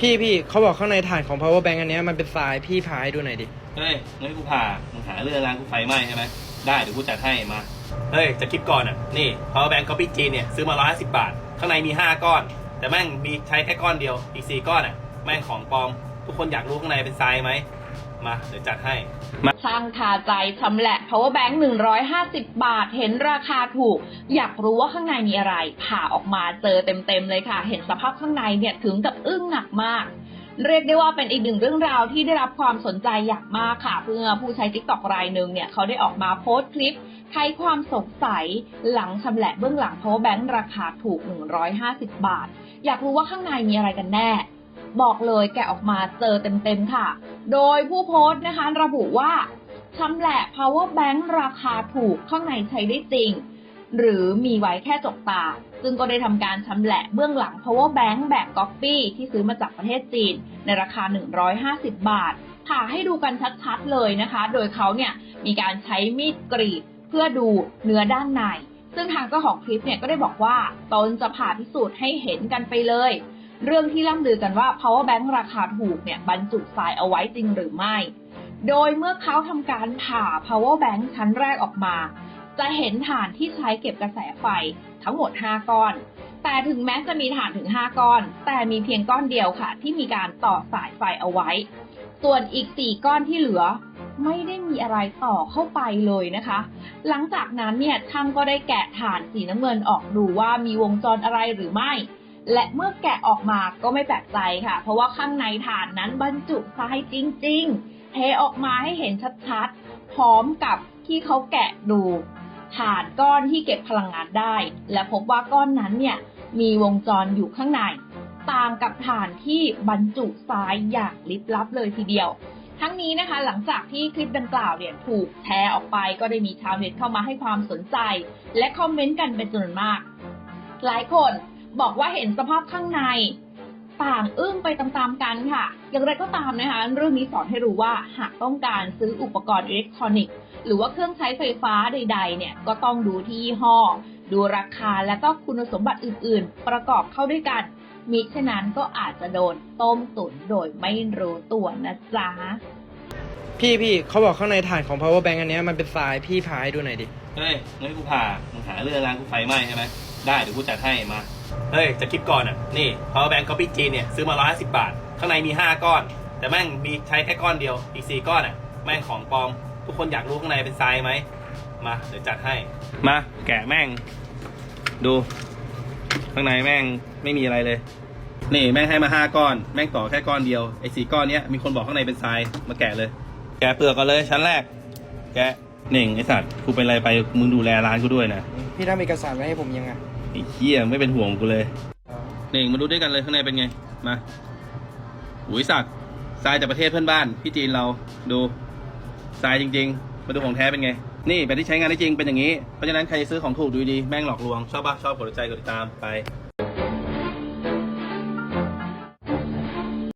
พี่พี่เขาบอกข้างในฐานของ power bank อันเนี้ยมันเป็นทรายพี่พาให้ดูหน่อยดิ เฮ้ยงั้นกูผ่ามึงหาเรื่องร้านกูไฟไหม้ใช่ไหมได้เดี๋ยวกูจัดให้มา เฮ้ยจะคลิปก่อนอะ นี่ power bank copy จีนเนี่ยซื้อมา 150 บาท ข้างในมี 5 ก้อน แต่แม่งมีใช้แค่ก้อนเดียว อีก 4 ก้อนอะ แม่งของปลอม ทุกคนอยากรู้ข้างในเป็นทรายไหม มาเดี๋ยวจัดให้ช่างคาใจชำแหละ power bank 150 บาท เห็นราคาถูก อยากรู้ว่าข้างในมีอะไร ผ่าออกมาเจอเต็มๆเลยค่ะ เห็นสภาพข้างในเนี่ยถึงกับอึ้งหนักมากเรียกได้ว่าเป็นอีกหนึ่งเรื่องราวที่ได้รับความสนใจอย่างมากค่ะ เพื่อผู้ใช้ TikTok รายหนึ่งเนี่ยเขาได้ออกมาโพสต์คลิปไขความสงสัยหลังชำแหละเบื้องหลัง power bank ราคาถูก 150 บาท อยากรู้ว่าข้างในมีอะไรกันแน่ บอกเลยแกะออกมาเจอเต็มๆค่ะ โดยผู้โพสต์นะคะระบุว่าชำแหละ power bank ราคาถูกข้างในใช้ได้จริง หรือมีไว้แค่จกตา ซึ่งก็ได้ทำการชำแหละเบื้องหลัง power bank แบบก๊อปปี้ที่ซื้อมาจากประเทศจีน ในราคา 150 บาทผ่าให้ดูกันชัดๆเลยนะคะ โดยเขาเนี่ยมีการใช้มีดกรีดเพื่อดูเนื้อด้านใน ซึ่งทางเจ้าของคลิปเนี่ยก็ได้บอกว่าตนจะผ่าพิสูจน์ให้เห็นกันไปเลย เรื่องที่ล่ำลือกันว่า power bank ราคาถูกเนี่ยบรรจุทรายเอาไว้จริงหรือไม่ โดยเมื่อเขาทำการผ่า power bank ชั้นแรกออกมา จะเห็นฐานที่ใช้เก็บกระแสไฟทั้งหมด 5 ก้อน แต่ถึงแม้จะมีฐานถึง 5 ก้อน แต่มีเพียงก้อนเดียวค่ะ ที่มีการต่อสายไฟเอาไว้ ส่วนอีก 4 ก้อนที่เหลือไม่ได้มีอะไรต่อเข้าไปเลยนะคะ หลังจากนั้นเนี่ยช่างก็ได้แกะฐานสีน้ำเงินออกดูว่ามีวงจรอะไรหรือไม่ และเมื่อแกะออกมาก็ไม่แปลกใจค่ะ เพราะว่าข้างในฐานนั้นบรรจุทรายจริง ๆ เทออกมาให้เห็นชัดๆ พร้อมกับที่เขาแกะดูฐานก้อนที่เก็บพลังงานได้ และพบว่าก้อนนั้นเนี่ยมีวงจรอยู่ข้างใน ต่างกับฐานที่บรรจุทรายอย่างลิบลับเลยทีเดียว ทั้งนี้นะคะหลังจากที่คลิปดังกล่าวเนี่ยถูกแชร์ออกไปก็ได้มีชาวเน็ตเข้ามาให้ความสนใจ และคอมเมนต์กันเป็นจำนวนมาก หลายคน บอกว่าเห็นสภาพข้างในต่างอึ้งไปตามๆกันค่ะ อย่างไรก็ตามนะคะ เรื่องนี้สอนให้รู้ว่าหากต้องการซื้ออุปกรณ์อิเล็กทรอนิกส์ หรือว่าเครื่องใช้ไฟฟ้าใด ๆ เนี่ย ก็ต้องดูที่ยี่ห้อ ดูราคาและก็คุณสมบัติอื่นๆ ประกอบเข้าด้วยกัน มิฉะนั้นก็อาจจะโดนต้มตุ๋นโดยไม่รู้ตัวนะจ๊ะ พี่พี่เขาบอกข้างในฐานของ power bank อันเนี้ยมันเป็นทรายพี่พาให้ดูหน่อยดิ เฮ้ยงั้นกูผ่ามึงหาเรื่องร้านกูไฟไหม้ใช่ไหม ได้เดี๋ยวกูจัดให้มา เฮ้ยจากคลิปก่อนอะ นี่ power bank copy จีนเนี่ยซื้อมา 150 บาท ข้างในมี 5 ก้อน แต่แม่งมีใช้แค่ก้อนเดียว อีก 4 ก้อนอะ แม่งของปลอม ทุกคนอยากรู้ข้างในเป็นทรายไหม มา เดี๋ยวจัดให้ มา แกะแม่ง ดู ข้างในแม่งไม่มีอะไรเลย นี่แม่งให้มาห้าก้อน แม่งต่อแค่ก้อนเดียว ไอ้สี่ก้อนเนี้ยมีคนบอกข้างในเป็นทราย มาแกะเลย แกะเปลือกก่อนเลยชั้นแรก แกะ หนึ่งไอสัตว์กูเป็นอะไรไปมึงดูแลร้านกูด้วยนะพี่ทำเอกสารไว้ให้ผมยังไงไอ้เหี้ยไม่เป็นห่วงกูเลยหนึ่งมาดูด้วยกันเลยข้างในเป็นไงมาหุยสักทรายจากประเทศเพื่อนบ้าน พี่จีนเราดูทรายจริง ๆ มาดูของแท้เป็นไง นี่แบบที่ใช้งานได้จริงเป็นอย่างนี้เพราะฉะนั้นใครซื้อของถูกดูดีๆแม่งหลอกลวงชอบปะชอบกดใจกดติดตามไป